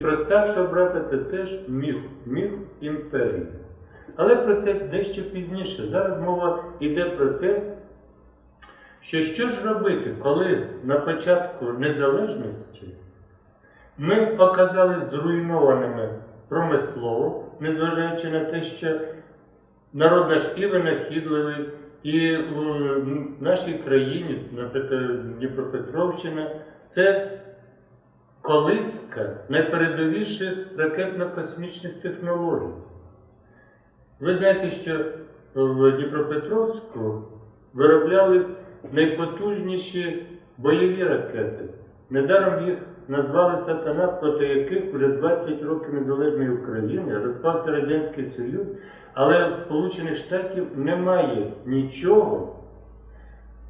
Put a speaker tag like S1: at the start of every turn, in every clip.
S1: Про старшого брата це теж міф, міф імперії. Але про це дещо пізніше. Зараз мова йде про те, що що ж робити, коли на початку незалежності ми оказались зруйнованими промислово, незважаючи на те, що народ наш і винахідливий, і в нашій країні, наприклад, Дніпропетровщина, це колиска найпередовіших ракетно-космічних технологій. Ви знаєте, що в Дніпропетровську вироблялись найпотужніші бойові ракети. Недаром їх назвали сатана, проти яких вже 20 років незалежної України розпався Радянський Союз, але в Сполучених Штатів немає нічого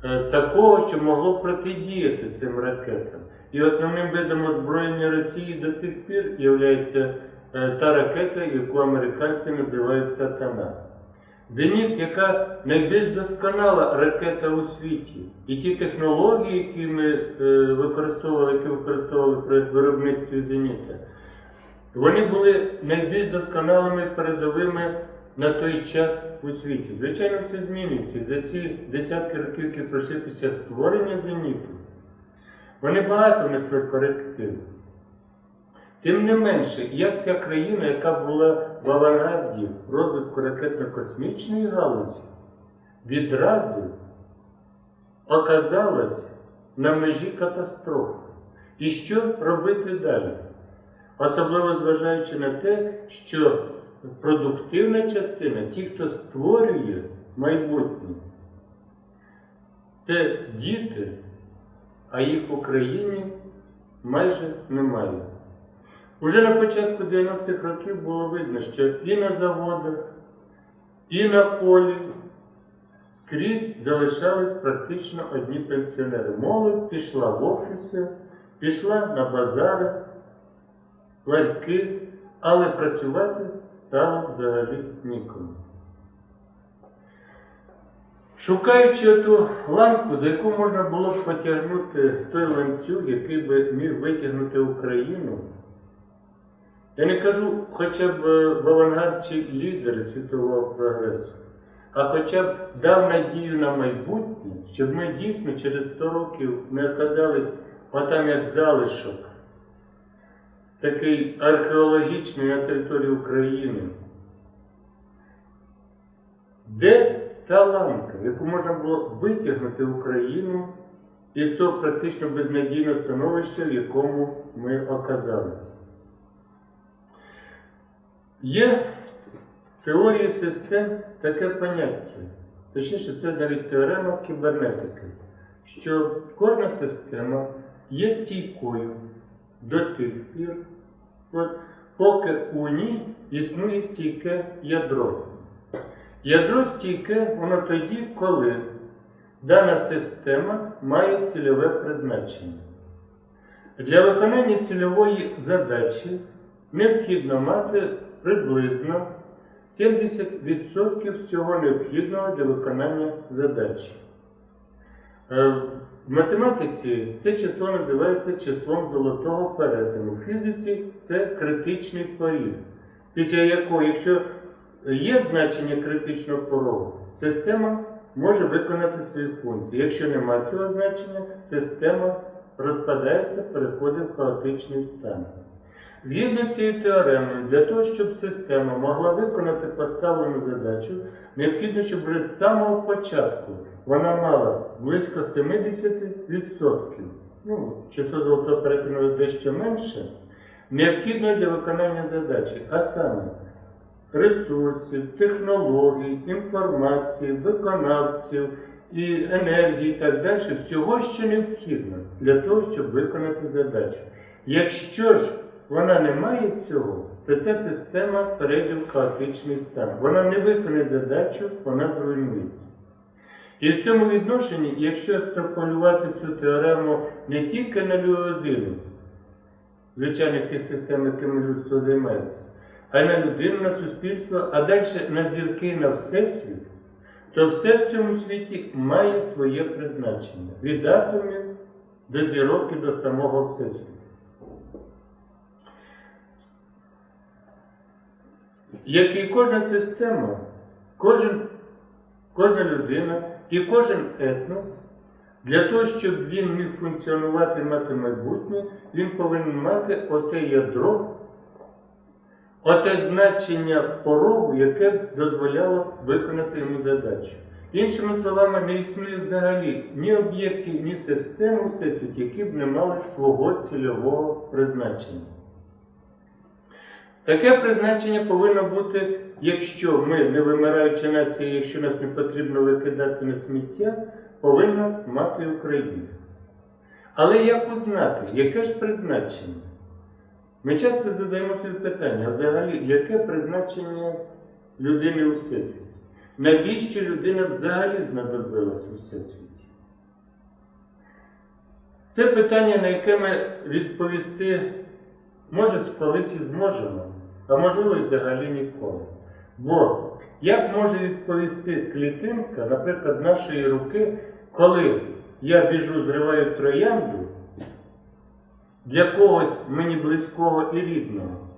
S1: е, такого, що могло протидіяти цим ракетам. І основним видом озброєння Росії до цих пір є та ракета, яку американці називають Сатана. Зеніт, яка найбільш досконала ракета у світі, і ті технології, які ми е, використовували, які використовували при виробництві зеніта, вони були найбільш досконалими передовими на той час у світі. Звичайно, все змінюється. За ці десятки років, які пройшли після створення зеніту, вони багато несли коректив. Тим не менше, як ця країна, яка була в авангарді розвитку ракетно-космічної галузі, відразу оказалась на межі катастрофи. І що робити далі? Особливо зважаючи на те, що продуктивна частина, ті, хто створює майбутнє, це діти, а їх в Україні майже немає. Уже на початку 90-х років було видно, що і на заводах, і на полі скрізь залишались практично одні пенсіонери. Молодь пішла в офіси, пішла на базари, ларьки, але працювати стало взагалі нікому. Шукаючи ту ланку, за яку можна було б потягнути той ланцюг, який би міг витягнути Україну, я не кажу хоча б в авангард лідер світового прогресу, а хоча б дав надію на майбутнє, щоб ми дійсно через 100 років не оказались отам як залишок, такий археологічний на території України. Де та ланка, яку можна було витягнути Україну із того практично безнадійного становища, в якому ми оказалися? Є в систем таке поняття, точніше, це навіть теорема кібернетики, що кожна система є стійкою до тих пір, поки у ній існує стійке ядро. Ядро стійке воно тоді, коли дана система має цільове призначення. Для виконання цільової задачі необхідно мати приблизно 70% всього необхідного для виконання задачі. Е, В математиці це число називається числом золотого перетину. В фізиці це критичний поріг, після якого, якщо є значення критичного порогу, система може виконати свої функції. Якщо немає цього значення, система розпадається, переходить в хаотичний стан. Згідно з цією теоремою, для того, щоб система могла виконати поставлену задачу, необхідно, щоб вже з самого початку вона мала близько 70%, ну, число золотого перетину дещо менше, необхідно для виконання задачі, а саме ресурсів, технологій, інформації, виконавців і енергії і так далі, всього, що необхідно для того, щоб виконати задачу. Якщо ж вона не має цього, то ця система перейде в хаотичний стан. Вона не виконає задачу, вона зруйнується. І в цьому відношенні, якщо екстраполювати цю теорему не тільки на людину, звичайних тих систем, якими людство займається, а й на людину, на суспільство, а далі на зірки на всесвіт, то все в цьому світі має своє призначення від атомів до зірок і до самого всесвіту. як і кожна система, кожен, кожна людина і кожен етнос, для того, щоб він міг функціонувати мати майбутнє, він повинен мати оте ядро, оте значення порову, яке б дозволяло виконати йому задачу. Іншими словами, не існує взагалі ні об'єктів, ні систем у всесвіті, які б не мали свого цільового призначення. Таке призначення повинно бути, якщо ми, не вимираюча нація, якщо нас не потрібно викидати на сміття, повинна мати Україна. Але як узнати, яке ж призначення? Ми часто задаємо собі питання, а взагалі, яке призначення людини у всесвіті? Навіщо людина взагалі знадобилася у всесвіті? Це питання, на яке ми відповісти, може, колись і зможемо, а можливо і взагалі ніколи. Бо як може відповісти клітинка, наприклад, нашої руки, коли я біжу, зриваю троянду для когось мені близького і рідного,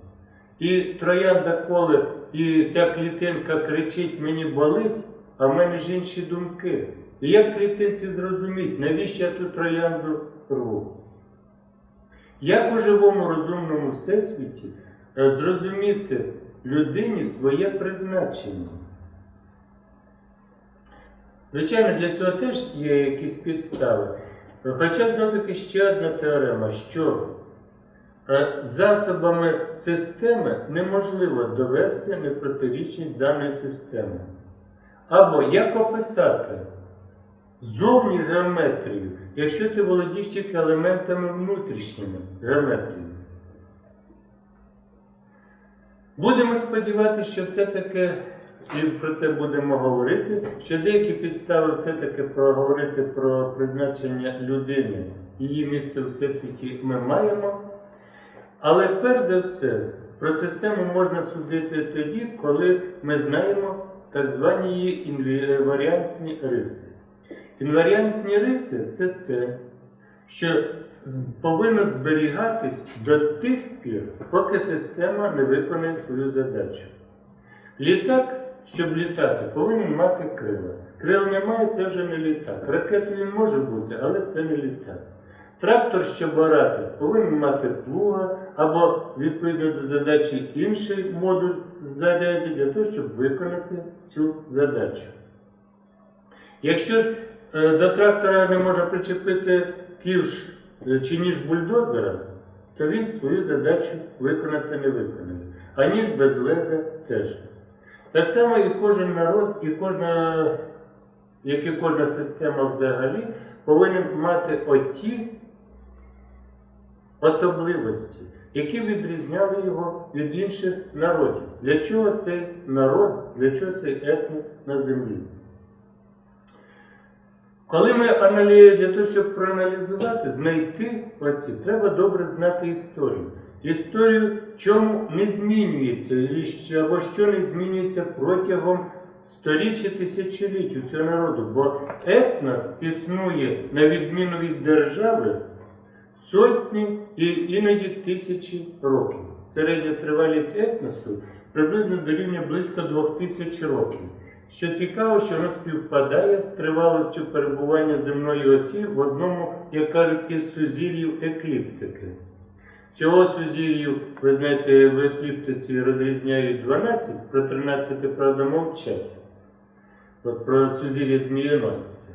S1: і троянда коле, і ця клітинка кричить мені болить, а в мене ж інші думки. І як клітинці зрозуміти, навіщо я ту троянду рву? Як у живому розумному всесвіті е, зрозуміти людині своє призначення? Звичайно, для цього теж є якісь підстави. Хоча знову таки ще одна теорема, що е, засобами системи неможливо довести непротирічність даної системи. Або як описати зовні геометрію, якщо ти володієш тільки елементами внутрішніми геометрії. Будемо сподіватися, що все-таки, і про це будемо говорити, що деякі підстави все-таки проговорити про призначення людини, її місце у всесвіті ми маємо. Але перш за все, про систему можна судити тоді, коли ми знаємо так звані її інваріантні риси. Інваріантні риси це те, що повинно зберігатись до тих пір, поки система не виконає свою задачу. Літак, щоб літати, повинен мати крила. Крил немає, це вже не літак. Ракету він може бути, але це не літак. Трактор, щоб орати, повинен мати плуга або відповідно до задачі інший модуль заряді для того, щоб виконати цю задачу. Якщо ж е, до трактора не може причепити ківш е, чи ніж бульдозера, то він свою задачу виконати не виконає. А ніж без леза теж. Так само і кожен народ, і кожна, як і кожна система взагалі, повинен мати оті особливості, які відрізняли його від інших народів. Для чого цей народ, для чого цей етнос на землі? Коли ми аналізуємо для того, щоб проаналізувати, знайти оці, треба добре знати історію. Історію, чому не змінюється, або що не змінюється протягом сторіч і тисячоліть у цього народу. Бо етнос існує на відміну від держави сотні і іноді тисячі років. Середня тривалість етносу приблизно дорівнює близько двох тисяч років. Що цікаво, що воно співпадає з тривалістю перебування земної осі в одному, як кажуть, із сузір'їв екліптики. Цього сузір'їв, ви знаєте, в екліптиці розрізняють 12, про 13, правда, мовчать. От про сузір'я змієносця.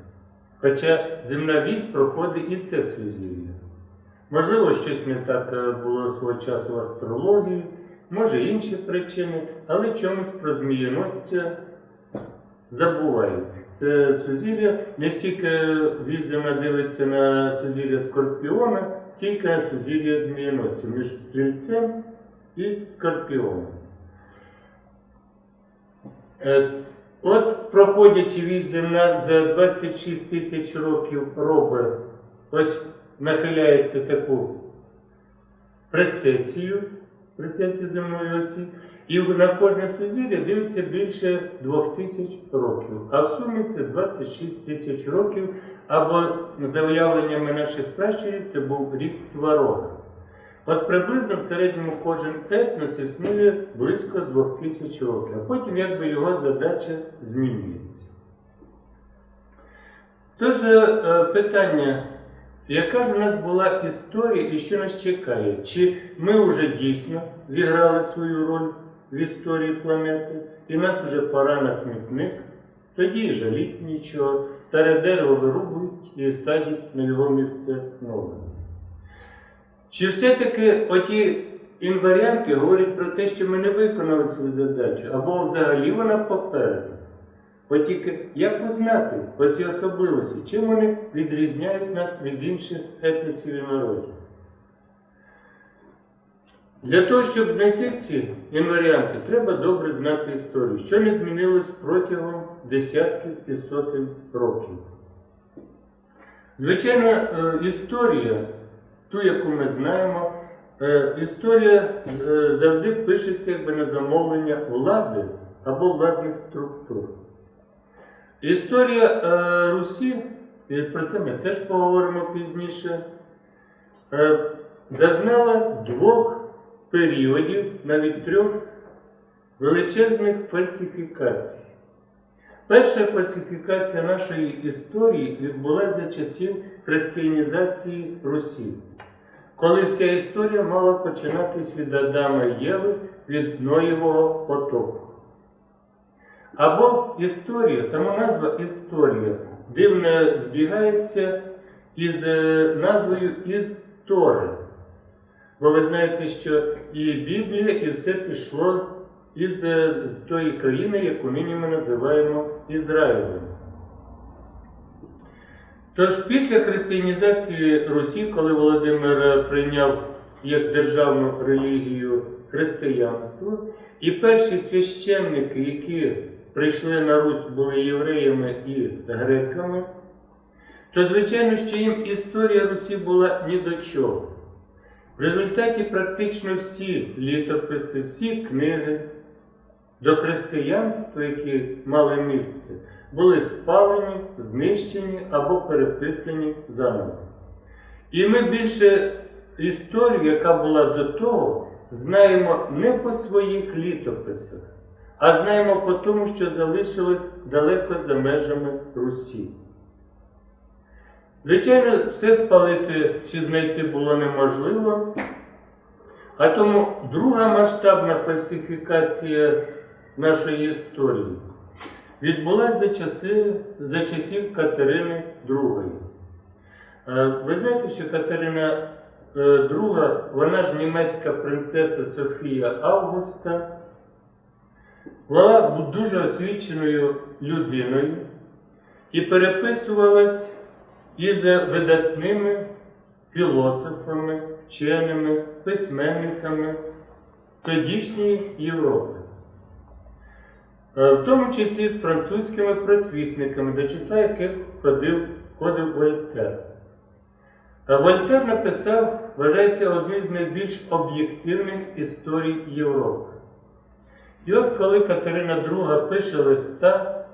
S1: Хоча земна вісь проходить і це сузір'я. Можливо, щось не так е, було свого часу в астрології, може інші причини, але чомусь про змієносця забувають. Це сузір'я, не стільки відзема дивиться на сузір'я Скорпіона, скільки на сузір'я між стрільцем і скорпіоном. Е, От, проходячи від земля за 26 тисяч років робить ось нахиляється таку прецесію, прецесію земної осі, і на кожне сузір'я дивиться більше 2000 років. А в сумі це 26 тисяч років, або за уявленнями наших пращурів це був рік сварога. От приблизно в середньому кожен етнос існує близько двох тисяч років, а потім якби його задача змінюється. Тож е, питання, яка ж у нас була історія і що нас чекає? Чи ми вже дійсно зіграли свою роль в історії планети, і нас вже пора на смітник? Тоді і жаліть нічого, старе дерево вирубують і садять на його місце нове. Чи все-таки оті інваріанти говорять про те, що ми не виконали свою задачу, або взагалі вона попереду? От тільки як узнати оці особливості, чим вони відрізняють нас від інших етносів і народів? Для того, щоб знайти ці інваріанти, треба добре знати історію, що не змінилось протягом десятків і сотень років. Звичайно, е, історія, ту, яку ми знаємо, е, історія е, завжди пишеться якби на замовлення влади або владних структур. Історія Русі, і про це ми теж поговоримо пізніше, зазнала двох періодів, навіть трьох величезних фальсифікацій. Перша фальсифікація нашої історії відбулася за часів християнізації Русі, коли вся історія мала починатись від Адама і Єви, від Ноєвого потоку. Або історія, сама назва історія дивно збігається із е, назвою із Тори. Бо ви знаєте, що і Біблія, і все пішло із е, тої країни, яку нині ми називаємо Ізраїлем. Тож після християнізації Русі, коли Володимир прийняв як державну релігію християнство, і перші священники, які прийшли на Русь, були євреями і греками, то звичайно, що їм історія Русі була ні до чого. В результаті практично всі літописи, всі книги до християнства, які мали місце, були спалені, знищені або переписані заново. І ми більше історію, яка була до того, знаємо не по своїх літописах, а знаємо по тому, що залишилось далеко за межами Русі. Звичайно, все спалити чи знайти було неможливо, а тому друга масштабна фальсифікація нашої історії відбулася за, часи, за часів Катерини II. Е, Ви знаєте, що Катерина II, вона ж німецька принцеса Софія Августа, була дуже освіченою людиною і переписувалась із видатними філософами, вченими, письменниками тодішньої Європи, Е, в тому числі з французькими просвітниками, до числа яких входив, входив Вольтер. Е, Вольтер написав, вважається, одну з найбільш об'єктивних історій Європи. І от коли Катерина II пише листа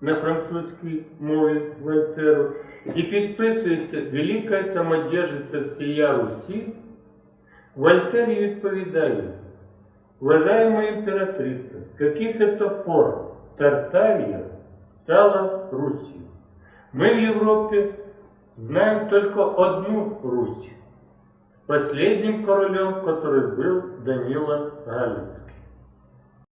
S1: на французькій мові Вольтеру і підписується Велика самодержиця всія Русі, Вольтер їй відповідає, Уважаемая императрица, с каких это пор Тартария стала Русью? Мы в Европе знаем только одну Русь, последним королем, который был Данила Галицкий.